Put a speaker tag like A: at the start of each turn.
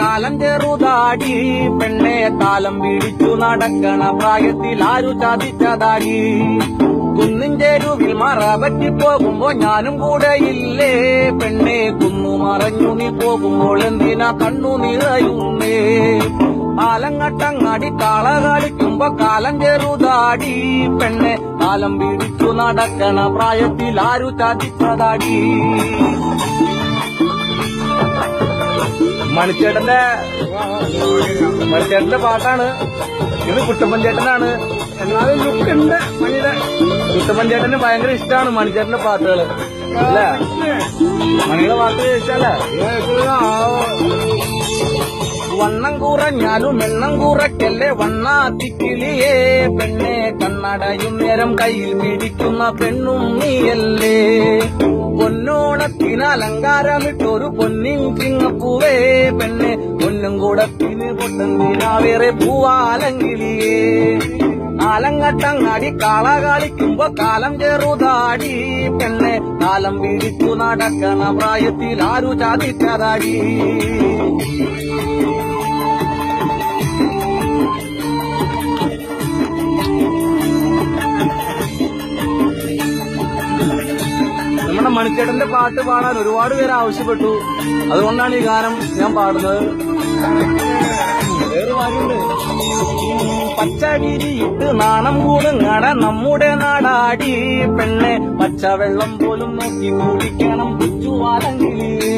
A: കാലം ചെറുതാടി. പെണ്ണെ താലം പിടിച്ചു നടക്കണ പ്രായത്തിൽ ആരു ചതിച്ചതാടി. കുന്നും ചെരുവിൽ മറ പറ്റി പോകുമ്പോ ഞാനും കൂടെ ഇല്ലേ. പെണ്ണെ കുന്നു മറഞ്ഞു നീ പോകുമ്പോൾ എന്തിനാ കണ്ണു നിറയുന്നേ? ആലങ്ങട്ടങ്ങാടി കാള കളിക്കുമ്പോ കാലം ചെറുതാടി. പെണ്ണെ കാലം പിടിച്ചു നടക്കണ പ്രായത്തിൽ ആരു ചതിച്ചതാടി. മണിച്ചേട്ടന്റെ മണിച്ചേട്ടന്റെ പാട്ടാണ്. ഇത് കുട്ടപ്പൻ ചേട്ടനാണ്. എന്നാലും ലുക്കുണ്ട് മണിയുടെ. കുട്ടപ്പൻ ചേട്ടന് ഭയങ്കര ഇഷ്ടമാണ് മണിച്ചേട്ടന്റെ പാട്ടുകൾ. അല്ലേ? മണിയുടെ പാട്ട് ചോദിച്ചാലേ വണ്ണം കുറഞ്ഞാലും എണ്ണം കുറയ്ക്കല്ലേ വണ്ണാത്തിക്കിളിയേ. പെണ്ണെ കണ്ണടയും നേരം കയ്യിൽ പിടിക്കുന്ന പെണ്ണും നീയല്ലേ പൊന്നോണത്തിന് അലങ്കാരമിട്ടൊരു പൊന്നിൻ ചിങ്ങപ്പൂവേ പെണ്ണെ പൊന്നും കൂടത്തിന് പൊട്ടന്തിനാവേറെ പൂവാലങ്കിളിയേ ആലങ്ങട്ടങ്ങാടി കാള കളിക്കുമ്പോ കാലം ചെറുതാടി. പെണ്ണെ കാലം പിടിച്ചു നടക്കണ പ്രായത്തിൽ ആരു ചാതിച്ചതാടി നമ്മുടെ മണിച്ചേട്ടന്റെ പാട്ട് പാടാൻ ഒരുപാട് പേര് ആവശ്യപ്പെട്ടു. അതുകൊണ്ടാണ് ഈ ഗാനം ഞാൻ പാടുന്നത്. വേറെ കാര്യമുണ്ട്. പച്ചകിരിയിട്ട് നാണം കൂടുങ്ങട നമ്മുടെ നാടാടി. പെണ്ണെ പച്ചവെള്ളം പോലും നോക്കി കുടിക്കണം. കൊച്ചുവാലങ്കിലേ